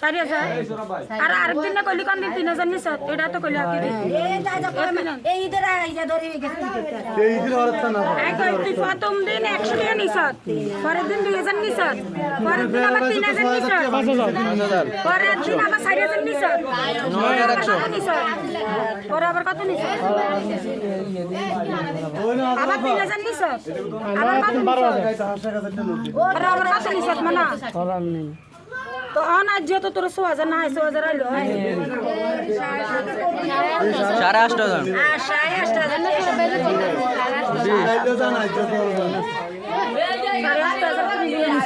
চারি হাজার আর আরেক দিন না কইলি কোন দিন তিন হাজার নিছে এটা তো কইলি আকি এই ঈদের আইজা ধরে গেছে। এই দিন হরতা না এই কই তুই প্রথম দিন একশো টাকা নিছ পরের দিন দুই হাজার নিছ পরের দিন আবার তিন হাজার নিছ পরের দিন আবার চারি হাজার নিছ পরে আবার কত নিছ আবার তিন হাজার নিছ আবার কত নিছ আবার কত নিছ মানা তো অন আজ যেহেতু তোর ছ হাজার না ছ হাজার আইলো সাড়ে আটটা হাজার সাড়ে আটটা হাজার সাড়ে আটটা হাজার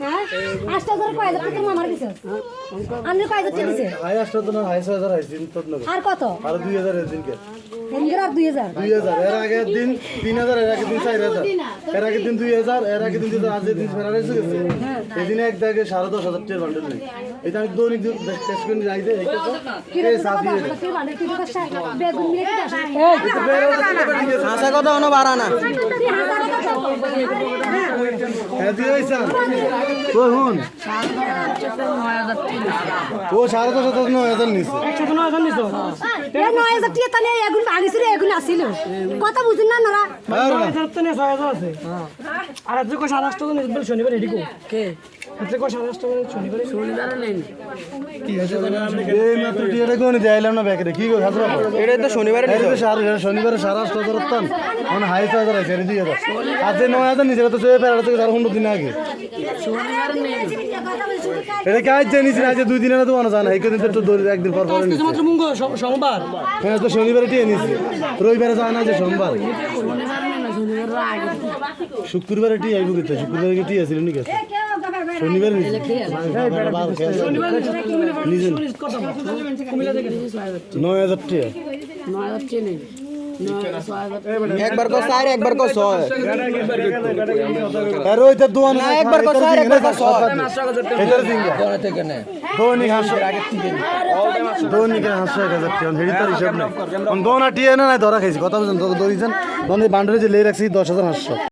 আর হ্যাঁ দিন আরে দিন দেন এই হ্যাঁ কত? দুই হাজার দিনকে। দুই হাজার? এর আগের দিন তিন হাজার এর আগের দিন চার হাজার। এর আগের দিন দুই হাজার এর আগের দিন দুই হাজার আজকের দিন ফেরার এসে গেছে। এদিনে এক দাগে সাড়ে দশ হাজার টাকার বান্ডেল নেই। এটা আমি দৈনিক টেস্ট করে যাই এই দিয়ে হাসা কথা কোনো বাড়া না। হ্যাঁ ও ও সাড়ে দশ হাজার নয় হাজার একশো নয় হাজার নিছো নয় হাজার তাহলে এগুন আসিল। কথা বুঝুন না নরা। নয় না হাজার তো নেই ছয় হাজার আছে। আর আজকে সাড়ে নিস শনিবার এদিকে। কে? শনিবার? দিন আগে। এটা কি জানিস আজ দুই দিনের তো মনে জানা এই কদিন তো দৌড় একদিন পর পরে নিচ্ছে মাত্র মঙ্গল সো- সোমবার? হ্যাঁ তো শনিবারে টিয়ে নিচ্ছে রবিবারে যে সোমবার। শুক্রবারে টি আইব কিন্তু শুক্রবারে কি টি নাকি শনিবারে থেকে। নয় হাজার টিয়া নয় হাজার চেয়ে নেই। একবার কো চার একবার কো ছয় আর ওইটা দোয়ান না, একবার কো চার, একবার কো ছয়। এটার দিঙ্গা হাসো। হাসো হেডি তার হিসাব দোনা টিয়া না ধরা খাইছি। কথা বলছেন দৌড়িয়েছেন দোনে বান্ডারে যে লে রাখছি দশ হাজার হাসশো